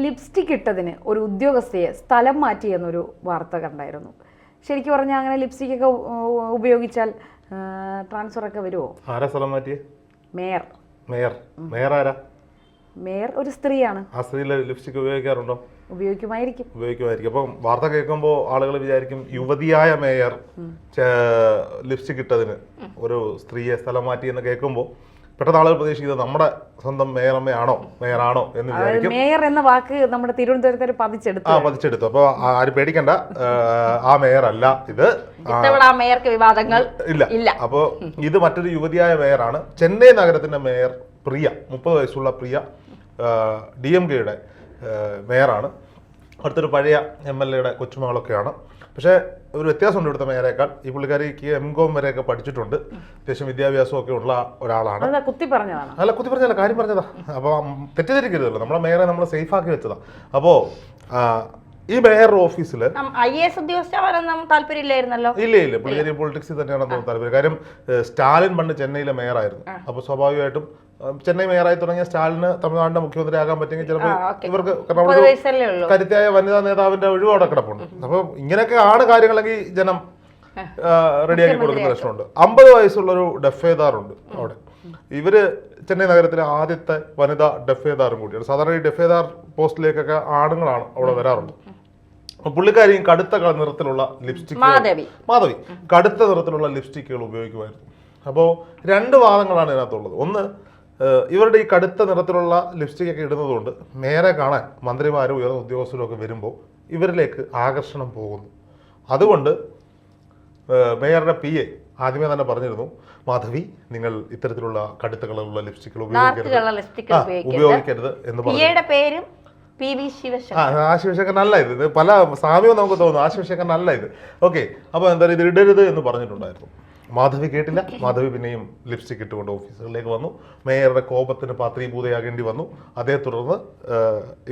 Lipstick ഇട്ടതിന് ഒരു ഉദ്യോഗസ്ഥയെ സ്ഥലം മാറ്റി എന്നൊരു വാർത്ത കണ്ടായിരുന്നു. ശരിക്കും പറഞ്ഞാൽ അങ്ങനെ ലിപ്സ്റ്റിക് ഒക്കെ ഉപയോഗിച്ചാൽ ട്രാൻസ്ഫർ ഒക്കെ വരുമോ ആരാ സ്ഥലം മാറ്റിയേ? മേയർ. മേയർ. മേയർ ആരാ? മേയർ ഒരു സ്ത്രീയാണ്. ആ സ്ത്രീ ലിപ്സ്റ്റിക് ഉപയോഗിക്കാറുണ്ടോ? ഉപയോഗിക്കുമായിരിക്കും. ഉപയോഗിക്കുമായിരിക്കും. അപ്പം വാർത്ത കേൾക്കുമ്പോൾ ആളുകൾ വിചാരിക്കും യുവതിയായ മേയർ ലിപ്സ്റ്റിക് ഇട്ടതിന് ഒരു സ്ത്രീയെ സ്ഥലം മാറ്റി എന്ന് കേൾക്കുമ്പോൾ പെട്ടെന്ന് ആളുകൾ പ്രതീക്ഷിക്കുന്നത് നമ്മുടെ സ്വന്തം മേയറമ്മയാണോ മേയറാണോ എന്ന് വിചാരിക്കും. മേയർ എന്ന വാക്ക് നമ്മുടെ തിരുവനന്തപുരത്ത് പതിച്ചെടുത്തു. ആ പതിച്ചെടുത്തു. അപ്പൊ അപ്പോൾ ആരും പേടിക്കണ്ട. ആ, മേയർ അല്ല ഇത്. മേയർക്ക് വിവാദങ്ങൾ ഇല്ല. ഇല്ല. അപ്പോൾ ഇത് മറ്റൊരു യുവതിയായ മേയറാണ്. ചെന്നൈ നഗരത്തിന്റെ മേയർ പ്രിയ മുപ്പത് വയസ്സുള്ള പ്രിയ ഡി എം കെയുടെ മേയറാണ്. അടുത്തൊരു പഴയ എം എൽ എയുടെ കൊച്ചുമകളൊക്കെയാണ്. പക്ഷേ ഒരു വ്യത്യാസമുണ്ട് ഇവിടുത്തെ മേയറേക്കാൾ. ഈ പുള്ളിക്കാരിക്ക് എം കോം വരെയൊക്കെ പഠിച്ചിട്ടുണ്ട്. അത്യാവശ്യം വിദ്യാഭ്യാസം ഒക്കെ ഉള്ള ഒരാളാണ്. അല്ല കുത്തി പറഞ്ഞല്ല കാര്യം പറഞ്ഞതാ. അപ്പോൾ തെറ്റിദ്ധരിക്കരുതല്ലോ. നമ്മളെ മേയറെ നമ്മൾ സേഫ് ആക്കി വെച്ചതാ അപ്പോൾ ഈ മേയർ ഓഫീസിൽ ഐ എ എസ് ഉദ്യോഗസ്ഥരാവാനൊന്നും താല്പര്യമില്ലായിരുന്നല്ലോ? ഇല്ല ഇല്ല. പുള്ളിയേരി പൊളിറ്റിക്സിൽ തന്നെയാണ് താല്പര്യം. കാര്യം സ്റ്റാലിൻ പണ്ട് ചെന്നൈയിലെ മേയറായിരുന്നു. അപ്പോൾ സ്വാഭാവികമായിട്ടും ചെന്നൈ മേയറായി തുടങ്ങിയ സ്റ്റാലിന് തമിഴ്നാടിന്റെ മുഖ്യമന്ത്രി ആകാൻ പറ്റുമെങ്കിൽ ചിലപ്പോൾ ഇവർക്ക് കരുത്തിയായ വനിതാ നേതാവിന്റെ ഒഴിവ് അവിടെ കിടപ്പുണ്ട്. അപ്പോൾ ഇങ്ങനെയൊക്കെ ആണ് കാര്യങ്ങളെങ്കിൽ ജനം റെഡിയാക്കി കൊടുക്കുന്ന പ്രശ്നമുണ്ട്. അമ്പത് വയസ്സുള്ള ഒരു ഡെഫേദാറുണ്ട് അവിടെ. ഇവർ ചെന്നൈ നഗരത്തിലെ ആദ്യത്തെ വനിതാ ഡെഫേദാറും കൂടിയാണ്. സാധാരണ ഈ ഡെഫേദാർ പോസ്റ്റിലേക്കൊക്കെ ആണുങ്ങളാണ് അവിടെ വരാറുള്ളത്. അപ്പൊ പുള്ളിക്കാരിയും കടുത്ത നിറത്തിലുള്ള ലിപ്സ്റ്റിക് മാധവി. മാധവി. കടുത്ത നിറത്തിലുള്ള ലിപ്സ്റ്റിക്കുകൾ ഉപയോഗിക്കുമായിരുന്നു. അപ്പോൾ രണ്ട് വാദങ്ങളാണ് ഇതിനകത്തുള്ളത്. ഒന്ന് ഇവരുടെ ഈ കടുത്ത നിറത്തിലുള്ള ലിപ്സ്റ്റിക് ഒക്കെ ഇടുന്നതുകൊണ്ട് നേരെ കാണാൻ മന്ത്രിമാരും ഉയർന്ന ഉദ്യോഗസ്ഥരും ഒക്കെ വരുമ്പോൾ ഇവരിലേക്ക് ആകർഷണം പോകുന്നു. അതുകൊണ്ട് മേയറുടെ പി എ ആദ്യമേ തന്നെ പറഞ്ഞിരുന്നു മാധവി നിങ്ങൾ ഇത്തരത്തിലുള്ള കടുത്ത കളറുള്ള ലിപ്സ്റ്റിക്കുകൾ ഉപയോഗിക്കരുത്. ഉപയോഗിക്കരുത് എന്ന് പറഞ്ഞു. പേരും വി ശിവശങ്കർ. ആ നല്ല ഇത്. ഇത് പല സാമ്യവും നമുക്ക് തോന്നുന്നു. ആശിവശങ്കർ നല്ല ഇത്. ഓക്കെ. അപ്പോൾ എന്താ ഇത് ഇടരുത് എന്ന് പറഞ്ഞിട്ടുണ്ടായിരുന്നു. മാധവി കേട്ടില്ല. മാധവി പിന്നെയും ലിപ്സ്റ്റിക് ഇട്ടുകൊണ്ട് ഓഫീസുകളിലേക്ക് വന്നു. മേയറുടെ കോപത്തിന് പാത്രീഭൂതയാകേണ്ടി വന്നു. അതേ തുടർന്ന്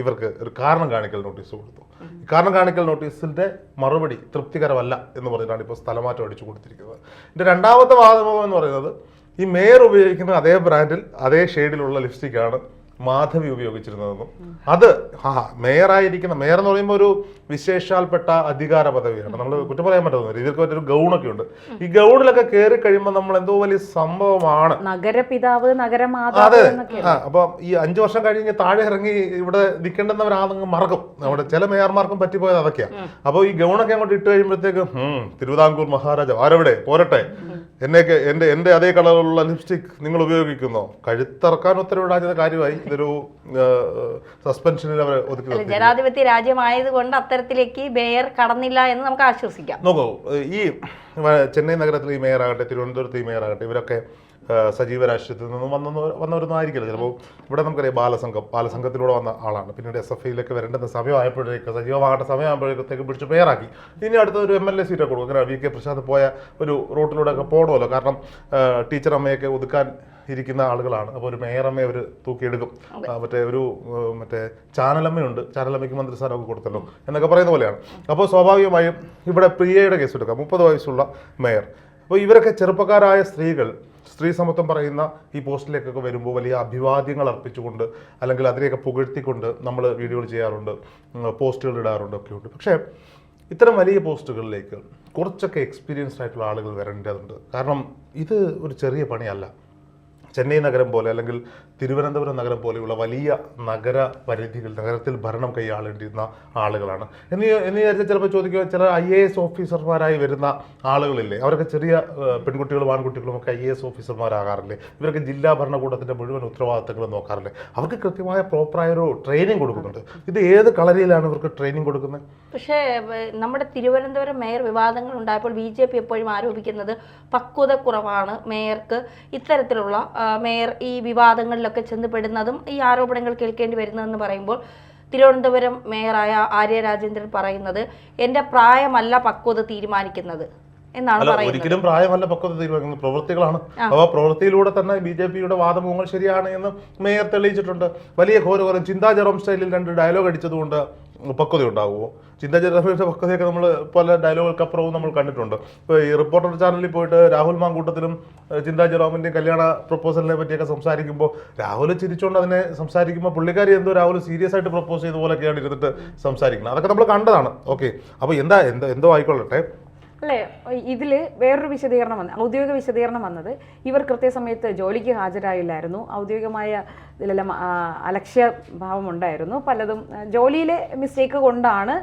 ഇവർക്ക് ഒരു കാരണം കാണിക്കൽ നോട്ടീസ് കൊടുത്തു. കാരണം കാണിക്കൽ നോട്ടീസിന്റെ മറുപടി തൃപ്തികരമല്ല എന്ന് പറഞ്ഞിട്ടാണ് ഇപ്പോൾ സ്ഥലമാറ്റം അടിച്ചു കൊടുത്തിരിക്കുന്നത്. എന്റെ രണ്ടാമത്തെ വാദമെന്ന് പറയുന്നത് ഈ മേയർ ഉപയോഗിക്കുന്ന അതേ ബ്രാൻഡിൽ അതേ ഷെയ്ഡിലുള്ള ലിപ്സ്റ്റിക്കാണ് മാധവി ഉപയോഗിച്ചിരുന്നതെന്നും. അത് ആ മേയറായിരിക്കുന്ന മേയർ എന്ന് പറയുമ്പോൾ ഒരു വിശേഷാൽപ്പെട്ട അധികാര പദവിയാണ്. നമ്മൾ കുറ്റം പറയാൻ പറ്റുന്നില്ല രീതിക്ക് മറ്റൊരു ഗൗണൊക്കെ ഉണ്ട്. ഈ ഗൗണിലൊക്കെ കയറി കഴിയുമ്പോൾ നമ്മൾ എന്തോ വലിയ സംഭവമാണ്. നഗരപിതാവ് നഗരമാതാവ് അതെ. അപ്പൊ ഈ അഞ്ചു വർഷം കഴിഞ്ഞ് താഴെ ഇറങ്ങി ഇവിടെ നിൽക്കേണ്ടുന്നവരാണെങ്കിൽ മറക്കും. നമ്മുടെ ചില മേയർമാർക്കും പറ്റിപ്പോയത് അതൊക്കെയാണ് അപ്പോൾ ഈ ഗൗണൊക്കെ അങ്ങോട്ട് ഇട്ട് കഴിയുമ്പോഴത്തേക്ക് "ഹും, തിരുവിതാംകൂർ മഹാരാജ ആരവിടെ? പോരട്ടെ. എന്നെയൊക്കെ എന്റെ എന്റെ അതേ കളറിലുള്ള ലിപ്സ്റ്റിക് നിങ്ങൾ ഉപയോഗിക്കുന്നോ കഴുത്തിറക്കാൻ ഉത്തരവിടാഞ്ഞത് കാര്യമായി ഇതൊരു സസ്പെൻഷനിൽ അവർ ഒതുക്കി. ജനാധിപത്യ രാജ്യമായതുകൊണ്ട് അത്തരത്തിലേക്ക് മേയർ കടന്നില്ല എന്ന് നമുക്ക് ആശ്വസിക്കാം നോക്കൂ ഈ ചെന്നൈ നഗരത്തിലെ ഈ മേയറാകട്ടെ തിരുവനന്തപുരത്ത് ഈ മേയറാകട്ടെ ഇവരൊക്കെ സജീവ രാഷ്ട്രീയത്തിൽ നിന്നും വന്നു വന്നവരൊന്നും ആയിരിക്കില്ല ചിലപ്പോൾ ഇവിടെ നമുക്കറിയാം ബാലസംഘം ബാലസംഘത്തിലൂടെ വന്ന ആളാണ്. പിന്നീട് എസ് എഫ് ഐയിലേക്ക് വരേണ്ടുന്ന സമയമായപ്പോഴേക്ക് സജീവമാകേണ്ട സമയമാകുമ്പോഴേക്ക് പിടിച്ച് പേരാക്കി. ഇനി അടുത്ത ഒരു എം എൽ എ സീറ്റൊക്കെ കൊടുക്കും. അങ്ങനെ വി കെ പ്രസാദ് പോയ ഒരു റൂട്ടിലൂടെ ഒക്കെ പോകണമല്ലോ കാരണം ടീച്ചർ അമ്മയൊക്കെ ഒതുക്കാൻ ഇരിക്കുന്ന ആളുകളാണ്. അപ്പോൾ ഒരു മേയറമ്മയെ അവർ തൂക്കിയെടുക്കും. മറ്റേ ഒരു മറ്റേ ചാനലമ്മയുണ്ട്. ചാനലമ്മയ്ക്ക് മന്ത്രിസ്ഥാനമൊക്കെ കൊടുത്തല്ലോ എന്നൊക്കെ പറയുന്ന പോലെയാണ്. അപ്പോൾ സ്വാഭാവികമായും ഇവിടെ പ്രിയയുടെ കേസ് എടുക്കാം മുപ്പത് വയസ്സുള്ള മേയർ. അപ്പോൾ ഇവരൊക്കെ ചെറുപ്പക്കാരായ സ്ത്രീകൾ സ്ത്രീ സമത്വം പറയുന്ന ഈ പോസ്റ്റിലേക്കൊക്കെ വരുമ്പോൾ വലിയ അഭിവാദ്യങ്ങൾ അർപ്പിച്ചുകൊണ്ട് അല്ലെങ്കിൽ അതിനെയൊക്കെ പുകഴ്ത്തിക്കൊണ്ട് നമ്മൾ വീഡിയോകൾ ചെയ്യാറുണ്ട് പോസ്റ്റുകൾ ഇടാറുണ്ട് ഒക്കെ ഉണ്ട്. പക്ഷേ ഇത്തരം വലിയ പോസ്റ്റുകളിലേക്ക് കുറച്ചൊക്കെ എക്സ്പീരിയൻസ്ഡ് ആയിട്ടുള്ള ആളുകൾ വരേണ്ടതുണ്ട്. കാരണം ഇത് ഒരു ചെറിയ പണിയല്ല. ചെന്നൈ നഗരം പോലെ അല്ലെങ്കിൽ തിരുവനന്തപുരം നഗരം പോലെയുള്ള വലിയ നഗര പരിധികൾ നഗരത്തിൽ ഭരണം കൈയാളേണ്ടിരുന്ന ആളുകളാണ്. എന്ന് എന്ന് വിചാരിച്ചാൽ ചിലപ്പോൾ ചോദിക്കുക ചില ഐ എ എസ് ഓഫീസർമാരായി വരുന്ന ആളുകളില്ലേ? അവരൊക്കെ ചെറിയ പെൺകുട്ടികളും ആൺകുട്ടികളും ഒക്കെ ഐ എ എസ് ഓഫീസർമാരാകാറില്ലേ ഇവരൊക്കെ ജില്ലാ ഭരണകൂടത്തിന്റെ മുഴുവൻ ഉത്തരവാദിത്തങ്ങളും നോക്കാറില്ലേ? അവർക്ക് കൃത്യമായ പ്രോപ്പറായ ഒരു ട്രെയിനിങ് കൊടുക്കുന്നുണ്ട്. ഇത് ഏത് കളരിയിലാണ് ഇവർക്ക് ട്രെയിനിങ് കൊടുക്കുന്നത്? പക്ഷേ നമ്മുടെ തിരുവനന്തപുരം മേയർ വിവാദങ്ങൾ ഉണ്ടായപ്പോൾ ബി ജെ പി എപ്പോഴും ആരോപിക്കുന്നത് പക്വത കുറവാണ് മേയർക്ക് ഇത്തരത്തിലുള്ള മേയർ ഈ വിവാദങ്ങളിലൊക്കെ ചെന്നുപെടുന്നതും ഈ ആരോപണങ്ങൾ കേൾക്കേണ്ടി വരുന്നതെന്ന് പറയുമ്പോൾ തിരുവനന്തപുരം മേയറായ ആര്യ രാജേന്ദ്രൻ പറയുന്നത് എന്റെ പ്രായമല്ല പക്വത തീരുമാനിക്കുന്നത് എന്നാണ് ഒരിക്കലും പ്രായമല്ല പക്വത തീരുമാനിക്കുന്നത്. പ്രവൃത്തികളാണ്. അപ്പോൾ പ്രവൃത്തിയിലൂടെ തന്നെ ബി ജെ പിയുടെ വാദമുഖങ്ങൾ ശരിയാണ് എന്ന് മേയർ തെളിയിച്ചിട്ടുണ്ട്. വലിയ ഘോരഘോരം ചിന്താ ജെറോം സ്റ്റൈലിൽ രണ്ട് ഡയലോഗ് അടിച്ചതുകൊണ്ട് പക്വത ഉണ്ടാകുമോ ചിന്താ ജെറോമിന്റെ പക്വതയൊക്കെ നമ്മൾ പല ഡയലോഗുകൾക്കപ്പുറവും നമ്മൾ കണ്ടിട്ടുണ്ട്. ഇപ്പോൾ ഈ റിപ്പോർട്ടർ ചാനലിൽ പോയിട്ട് രാഹുൽ മാങ്കൂട്ടത്തിലും ചിന്താ ജെറോമിന്റെയും കല്യാണ പ്രപ്പോസലിനെ പറ്റിയൊക്കെ സംസാരിക്കുമ്പോൾ രാഹുൽ ചിരിച്ചുകൊണ്ട് അതിനെ സംസാരിക്കുമ്പോൾ പുള്ളിക്കാരി എന്തോ രാഹുൽ സീരിയസ് ആയിട്ട് പ്രപ്പോസ് ചെയ്ത പോലെയൊക്കെയാണ് ഇരുന്നിട്ട് സംസാരിക്കുന്നത്. അതൊക്കെ നമ്മൾ കണ്ടതാണ്. ഓക്കെ അപ്പോൾ എന്താ എന്തോ എന്തോ ആയിക്കൊള്ളട്ടെ. അല്ലേ? ഇതിൽ വേറൊരു വിശദീകരണം വന്നു ഔദ്യോഗിക വിശദീകരണം വന്നത് ഇവർ കൃത്യസമയത്ത് ജോലിക്ക് ഹാജരായില്ലായിരുന്നു. ഔദ്യോഗികമായ ഇതിലെല്ലാം ആ, അലക്ഷ്യ ഭാവം ഉണ്ടായിരുന്നു. പലതും ജോലിയിലെ മിസ്റ്റേക്ക് കൊണ്ടാണ്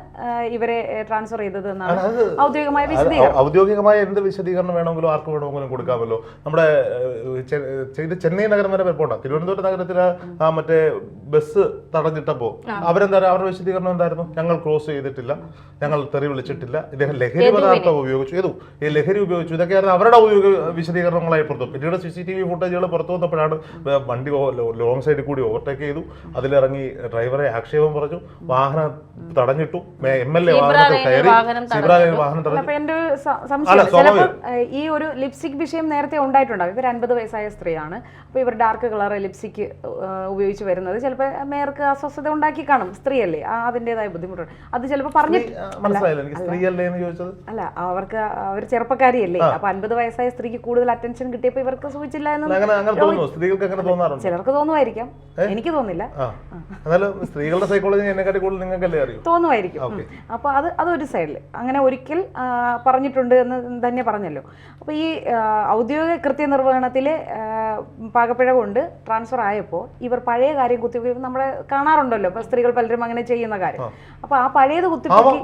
ഇവരെ ട്രാൻസ്ഫർ ചെയ്തത് എന്നാണ് ഔദ്യോഗികമായ വിശദീകരണം. ഔദ്യോഗികമായ എന്ത് വിശദീകരണം വേണമെങ്കിലും ആർക്ക് വേണമെങ്കിലും കൊടുക്കാമല്ലോ. നമ്മുടെ ചെന്നൈ നഗരം വരെ പോണ്ട. തിരുവനന്തപുരം നഗരത്തിലെ മറ്റേ ബസ് തടഞ്ഞിട്ടപ്പോ അവരെന്താ അവരുടെ വിശദീകരണം എന്തായിരുന്നു? ഞങ്ങൾ ക്രോസ് ചെയ്തിട്ടില്ല. ഞങ്ങൾ തെറി വിളിച്ചിട്ടില്ല. ഇദ്ദേഹം ലഹരി പദാർത്ഥം ഉപയോഗിച്ചു. ഏതു? ഈ ലഹരി ഉപയോഗിച്ചു. ഇതൊക്കെയായിരുന്നു അവരുടെ ഉപയോഗ വിശദീകരണങ്ങളായി പുറത്തു. പിന്നീട് സി സി ടി വി ഫുട്ടേജുകൾ പുറത്തു വന്നപ്പോഴാണ് വണ്ടി ലോങ് സൈഡിൽ കൂടി ഓവർടേക്ക് ചെയ്തു. അതിലിറങ്ങി ഡ്രൈവറെ ആക്ഷേപം പറഞ്ഞു. വാഹനം തടഞ്ഞിട്ടു. എം എൽ എ വാഹനത്തിൽ കയറി വാഹനം വാഹനം തടഞ്ഞു. ഈ ഒരു ലിപ്സ്റ്റിക് വിഷയം നേരത്തെ ഉണ്ടായിട്ടുണ്ടാവും. ഇവർ അൻപത് വയസ്സായ സ്ത്രീയാണ്. അപ്പൊ ഇവർ ഡാർക്ക് കളർ ലിപ്സ്റ്റിക് ഉപയോഗിച്ച് വരുന്നത് ചിലപ്പോൾ മേയർക്ക് അസ്വസ്ഥത ഉണ്ടാക്കി കാണും. സ്ത്രീയല്ലേ അതിന്റെതായ ബുദ്ധിമുട്ടുണ്ട്. അത് ചിലപ്പോൾ പറഞ്ഞു അല്ല മനസ്സിലായില്ല. എനിക്ക് സ്ത്രീ അല്ലേ എന്ന് ചോദിച്ചത്? അല്ല അവർക്ക് അവർ ചെറുപ്പക്കാരിയല്ലേ. അപ്പൊ അൻപത് വയസ്സായ സ്ത്രീക്ക് കൂടുതൽ അറ്റൻഷൻ കിട്ടിയപ്പോൾ ഇവർക്ക് സൂചിച്ചില്ല എന്ന് ചിലർക്ക് തോന്നുമായിരിക്കാം. എനിക്ക് തോന്നില്ല. സ്ത്രീകളുടെ സൈക്കോളജി കൂടുതൽ നിങ്ങൾക്കല്ലേ അറിയൂ. തോന്നുമായിരിക്കും. അപ്പൊ അത് അതൊരു സൈഡിൽ അങ്ങനെ ഒരിക്കൽ പറഞ്ഞിട്ടുണ്ട് എന്ന് തന്നെ പറഞ്ഞല്ലോ. അപ്പൊ ഈ ഔദ്യോഗിക കൃത്യനിർവഹണത്തിൽ പാകപ്പിഴ കൊണ്ട് ട്രാൻസ്ഫർ ആയപ്പോൾ ഇവർ പഴയ കാര്യം കുത്തിപ്പൊക്കി നമ്മളെ കാണാറുണ്ടല്ലോ. ഇപ്പൊ സ്ത്രീകൾ പലരും അങ്ങനെ ചെയ്യുന്ന കാര്യം. അപ്പൊ ആ പഴയത് കുത്തിപ്പൊക്കി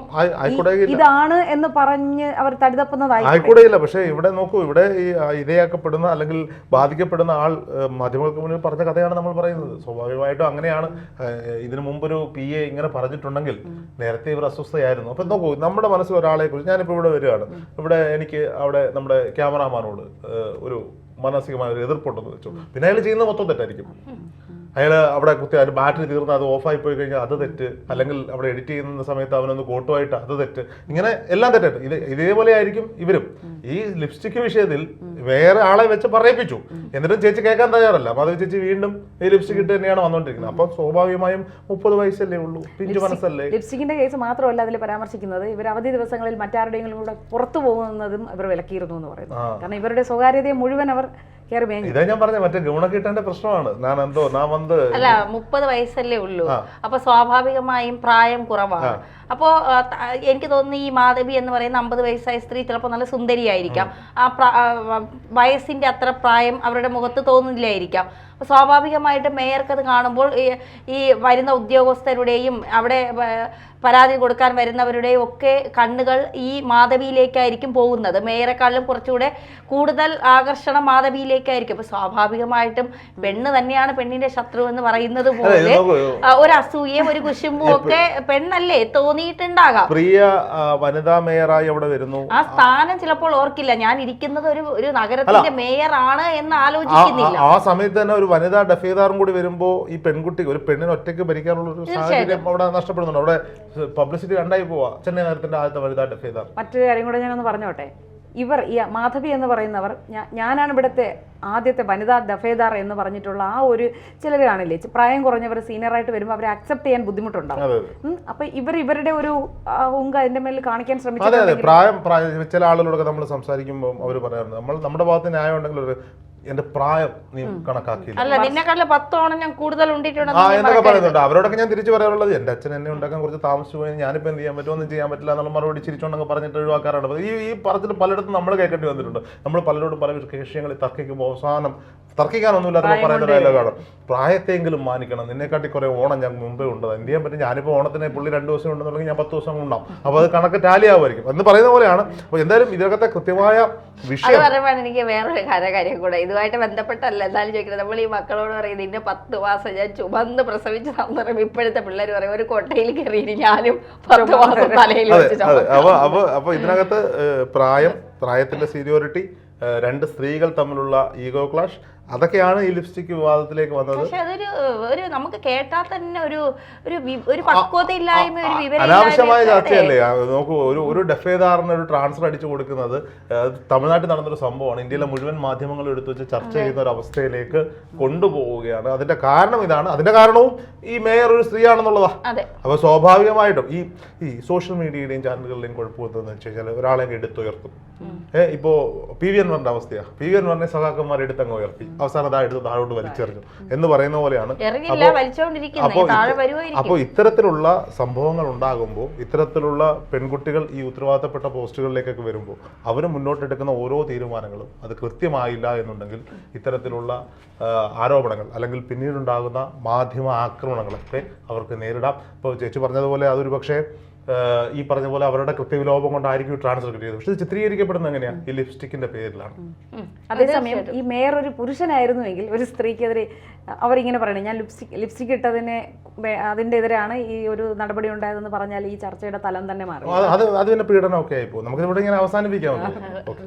ഈ- ഇതാണ് എന്ന് പറഞ്ഞ് അവർ തടിതപ്പുന്നതായി ആയിക്കൂടെയില്ല. പക്ഷേ ഇവിടെ നോക്കൂ ഇവിടെ ഈ ഇരയാക്കപ്പെടുന്ന അല്ലെങ്കിൽ ബാധിക്കപ്പെടുന്ന ആൾ മാധ്യമങ്ങൾക്ക് മുന്നിൽ പറഞ്ഞ കഥയാണ് നമ്മൾ പറയുന്നത്. സ്വാഭാവികമായിട്ടും അങ്ങനെയാണ് ഇതിനു മുമ്പൊരു പി എ ഇങ്ങനെ പറഞ്ഞിട്ടുണ്ടെങ്കിൽ നേരത്തെ ഇവർ അസ്വസ്ഥയായിരുന്നു. അപ്പം നോക്കൂ നമ്മുടെ മനസ്സിൽ ഒരാളെ കുറിച്ച് ഞാനിപ്പോൾ ഇവിടെ വരികയാണ്. ഇവിടെ എനിക്ക് അവിടെ നമ്മുടെ ക്യാമറാമാനോട് ഒരു മാനസികമായ ഒരു എതിർപ്പുണ്ടെന്ന് വെച്ചു. പിന്നെ അയാൾ ചെയ്യുന്ന മൊത്തം തെറ്റായിരിക്കും. അയാൾ അവിടെ കുത്തി അതിന് ബാറ്ററി തീർന്ന് അത് ഓഫായി പോയി കഴിഞ്ഞാൽ അത് തെറ്റ്. അല്ലെങ്കിൽ അവിടെ എഡിറ്റ് ചെയ്യുന്ന സമയത്ത് അവനൊന്ന് കോട്ടുമായിട്ട് അത് തെറ്റ്. ഇങ്ങനെ എല്ലാം തെറ്റായിട്ട്. ഇത് ഇതേപോലെ ആയിരിക്കും ഇവരും. ഈ ലിപ്സ്റ്റിക് വിഷയത്തിൽ വേറെ ആളെ വെച്ച് പറയിപ്പിച്ചു. എന്നിട്ടും ചേച്ചി കേൾക്കാൻ തയ്യാറല്ല. മാധവി ചേച്ചി വീണ്ടും ഈ ലിപ്സ്റ്റിക് ഇട്ട് തന്നെയാണ് വന്നുകൊണ്ടിരിക്കുന്നത് അപ്പം സ്വാഭാവികമായും മുപ്പത് വയസ്സല്ലേ ഉള്ളൂ. പിഞ്ചു മനസ്സല്ലേ? ലിപ്സ്റ്റിക്കിന്റെ കേസ് മാത്രമല്ല അതിൽ പരാമർശിക്കുന്നത്. ഇവർ അവധി ദിവസങ്ങളിൽ മറ്റാരുടെയെങ്കിലും കൂടെ പുറത്തു പോകുന്നതും ഇവർ വിലക്കിയിരുന്നു എന്ന് പറയുന്നത് കാരണം ഇവരുടെ സ്വകാര്യതയെ മുഴുവൻ അവർ ഇതാ ഞാൻ പറഞ്ഞ മറ്റേ ഗുണക്കിട്ടേണ്ട പ്രശ്നമാണ്. ഞാൻ എന്തോ ഞാൻ വന്ന് അല്ല മുപ്പത് വയസ്സല്ലേ ഉള്ളൂ. അപ്പൊ സ്വാഭാവികമായും പ്രായം കുറവാണ്. അപ്പോ എനിക്ക് തോന്നുന്നു ഈ മാധവി എന്ന് പറയുന്ന അമ്പത് വയസ്സായ സ്ത്രീ ചിലപ്പോൾ നല്ല സുന്ദരിയായിരിക്കാം. ആ വയസ്സിന്റെ അത്ര പ്രായം അവരുടെ മുഖത്ത് തോന്നുന്നില്ലായിരിക്കാം. സ്വാഭാവികമായിട്ട് മേയർക്ക് അത് കാണുമ്പോൾ ഈ വരുന്ന ഉദ്യോഗസ്ഥരുടെയും അവിടെ പരാതി കൊടുക്കാൻ വരുന്നവരുടെയും ഒക്കെ കണ്ണുകൾ ഈ മാധവിയിലേക്കായിരിക്കും പോകുന്നത്. മേയറെക്കാളും കുറച്ചുകൂടെ കൂടുതൽ ആകർഷണം മാധവിയിലേക്കായിരിക്കും. അപ്പൊ സ്വാഭാവികമായിട്ടും പെണ്ണ് തന്നെയാണ് പെണ്ണിന്റെ ശത്രു എന്ന് പറയുന്നത് പോലെ ഒരു അസൂയയും ഒരു കുശുമ്പും ഒക്കെ പെണ്ണല്ലേ? തോന്നിയിട്ടുണ്ടാകാം. പ്രിയ വനിതാ മേയറായി അവിടെ വരുന്നു. ആ സ്ഥാനം ചിലപ്പോൾ ഓർക്കില്ല. ഞാൻ ഇരിക്കുന്നത് ഒരു ഒരു നഗരത്തിന്റെ മേയർ ആണ് എന്ന് ആലോചിക്കുന്നില്ല ആ- ആ സമയത്ത് തന്നെ ഒരു വനിതാ ഡഫീദാറും കൂടി വരുമ്പോൾ ഈ പെൺകുട്ടി ഒരു പെണ്ണിന് ഒറ്റയ്ക്ക് ഭരിക്കാനുള്ള ഒരു സാഹചര്യം അവിടെ നഷ്ടപ്പെടുന്നുണ്ട്. അവിടെ പബ്ലിസിറ്റി കണ്ടായി പോവാ. ചെന്നൈ നഗരത്തിന്റെ ആദ്യത്തെ വനിതാ ഡഫീദാർ. മറ്റൊരു കാര്യം കൂടെ ഞാനൊന്ന് പറഞ്ഞോട്ടെ? ഇവർ ഈ മാധവി എന്ന് പറയുന്നവർ ഞാനാണ് ഇവിടുത്തെ ആദ്യത്തെ വനിതാ ദഫേദാർ എന്ന് പറഞ്ഞിട്ടുള്ള ആ ഒരു ചിലർ കാണില്ലേ? പ്രായം കുറഞ്ഞവർ സീനിയറായിട്ട് വരുമ്പോൾ അവരെ അക്സെപ്റ്റ് ചെയ്യാൻ ബുദ്ധിമുട്ടുണ്ടാവും. അപ്പൊ ഇവർ ഇവരുടെ ഒരു ഉങ്ക അതിന്റെ മേലിൽ കാണിക്കാൻ ശ്രമിച്ചു പ്രായം പ്രായം ചില ആളുകളോടൊക്കെ നമ്മൾ സംസാരിക്കുമ്പോൾ അവർ പറയാറുണ്ട്. നമ്മൾ നമ്മുടെ ഭാഗത്ത് ന്യായം ഉണ്ടെങ്കിൽ ഒരു എന്റെ പ്രായം നീ കണക്കാക്കിയില്ല. അല്ല നിന്നെക്കാളും പത്തോണം ഞാൻ കൂടുതൽ ആ എന്നൊക്കെ പറയുന്നുണ്ട്. അവരോടൊക്കെ ഞാൻ തിരിച്ചു പറയാറുള്ളത് എന്റെ അച്ഛൻ എന്നെ ഉണ്ടാക്കാൻ കുറച്ച് താമസിച്ചു പോയി ഞാനിപ്പോ എന്ത് ചെയ്യാൻ പറ്റുമോ ഒന്നും ചെയ്യാൻ പറ്റില്ല എന്നുള്ള മറുപടി ചിരിച്ചോണ്ടൊക്കെ പറഞ്ഞിട്ട് ഒഴിവാക്കാറുണ്ട്. ഈ ഈ പറഞ്ഞിട്ട് പലയിടത്തും നമ്മൾ കേൾക്കേണ്ടി വന്നിട്ടുണ്ട്. നമ്മൾ പലരോടും പല വിഷയങ്ങളിൽ തർക്കിക്കുമ്പോൾ അവസാനം തർക്കിക്കാനൊന്നുമില്ലാത്ത പറയുന്ന ഡയലോഗാണ് പ്രായത്തെങ്കിലും മാനിക്കണം. നിന്നെക്കാട്ടി കുറെ ഓണം ഞാൻ മുമ്പേ ഉണ്ട് എന്ത് ചെയ്യാൻ പറ്റും ഞാനിപ്പോൾ ഓണത്തിന് പുള്ളി രണ്ട് ദിവസം ഉണ്ടെന്നുണ്ടെങ്കിൽ ഞാൻ പത്ത് ദിവസം ഉണ്ടാവും. അപ്പോൾ അത് കണക്ക് ടാലി ആവുമായിരിക്കും. എന്ന് പറയുന്ന പോലെയാണ്. അപ്പോൾ എന്തായാലും ഇതിനകത്തെ കൃത്യമായ വിഷയം പറയുമ്പോൾ എനിക്ക് വേറൊരു കാര്യം കാര്യം കൂടെ. ഇതുമായിട്ട് ബന്ധപ്പെട്ടല്ല എന്നാലും ചോദിക്കുന്നത് നമ്മൾ ഈ മക്കളോട് പറയുന്നത് ഇന്ന പത്ത് മാസം ഞാൻ ചുമന്ന് പ്രസവിച്ച സന്ദർഭം ഇപ്പോഴത്തെ പിള്ളേർ പറയും. ഒരു കൊട്ടയിൽ കയറി ഞാനും പത്ത് മാസം തലയിൽ അപ്പോൾ അപ്പോൾ അപ്പോൾ ചുമന്നു. അപ്പൊ അപ്പൊ അപ്പൊ ഇതിനകത്ത് പ്രായം പ്രായത്തിന്റെ സീരിയോറിറ്റി രണ്ട് സ്ത്രീകൾ തമ്മിലുള്ള ഈഗോ ക്ലാഷ് അതൊക്കെയാണ് ഈ ലിപ്സ്റ്റിക് വിവാദത്തിലേക്ക് വന്നത്. പക്ഷെ അതൊരു ഒരു നമുക്ക് കേട്ടാൽ തന്നെ ഒരു ഒരു ഒരു പക്വതയില്ലായ്മ ഒരു അനാവശ്യമായ വിവരമില്ലായ്മ ചർച്ചയല്ലേ? നോക്കൂ ഒരു ഒരു ഡെഫേദാറിന് ഒരു ട്രാൻസ്ഫർ അടിച്ചു കൊടുക്കുന്നത് തമിഴ്നാട്ടിൽ നടന്നൊരു സംഭവമാണ്. ഇന്ത്യയിലെ മുഴുവൻ മാധ്യമങ്ങളും എടുത്തു വെച്ച് ചർച്ച ചെയ്യുന്ന ഒരു അവസ്ഥയിലേക്ക് കൊണ്ടുപോവുകയാണ്. അതിന്റെ കാരണം ഇതാണ്. അതിന്റെ കാരണവും ഈ മേയർ ഒരു സ്ത്രീയാണെന്നുള്ളതാ. അപ്പൊ സ്വാഭാവികമായിട്ടും ഈ ഈ സോഷ്യൽ മീഡിയയുടെയും ചാനലുകളുടെയും കുഴപ്പമെന്തെന്ന് വെച്ച് കഴിഞ്ഞാൽ ഒരാളെ എടുത്തുയർത്തും. ഏ ഇപ്പോ പി വി എൻവറിന്റെ അവസ്ഥയാ. പി വി എൻവറിനെ സഖാക്കന്മാർ എടുത്തങ്ങ് ഉയർത്തി. അവസാനം അതാ എടുത്ത് താഴോട്ട് വലിച്ചെറിഞ്ഞു. എന്ന് പറയുന്ന പോലെയാണ്. അപ്പോൾ ഇത്തരത്തിലുള്ള സംഭവങ്ങൾ ഉണ്ടാകുമ്പോൾ ഇത്തരത്തിലുള്ള പെൺകുട്ടികൾ ഈ ഉത്തരവാദിത്തപ്പെട്ട പോസ്റ്റുകളിലേക്കൊക്കെ വരുമ്പോൾ അവർ മുന്നോട്ടെടുക്കുന്ന ഓരോ തീരുമാനങ്ങളും അത് കൃത്യമായില്ല എന്നുണ്ടെങ്കിൽ ഇത്തരത്തിലുള്ള ആരോപണങ്ങൾ അല്ലെങ്കിൽ പിന്നീടുണ്ടാകുന്ന മാധ്യമ ആക്രമണങ്ങളൊക്കെ അവർക്ക് നേരിടാം. ഇപ്പോൾ ചേച്ചി പറഞ്ഞതുപോലെ അതൊരു പക്ഷേ ഈ പറഞ്ഞ പോലെ അവരുടെ കൃത്യവിലോപം കൊണ്ടായിരിക്കും ട്രാൻസ്ഫർ കിട്ടിയത്. പക്ഷെ ഇത് ചിത്രീകരിക്കപ്പെടുന്നത് എങ്ങനെയാണ് ഈ ലിപ്സ്റ്റിക്കിന്റെ പേരിലാണ്. അതേസമയം ഈ മേയർ ഒരു പുരുഷനായിരുന്നുവെങ്കിൽ ഒരു സ്ത്രീക്കെതിരെ ഇങ്ങനെ പറയണേ ഞാൻ ലിപ്സ്റ്റിക് ലിപ്സ്റ്റിക് ഇട്ടതിനെ അതിന്റെ എതിരാണ് ഈ ഒരു നടപടി ഉണ്ടായതെന്ന് പറഞ്ഞാൽ ഈ ചർച്ചയുടെ തലം തന്നെ മാറും. അത് അത് പിന്നെ പീഡനം ഒക്കെ ആയിപ്പോ നമുക്ക് ഇവിടെ ഇങ്ങനെ അവസാനിപ്പിക്കാമോ ഓക്കെ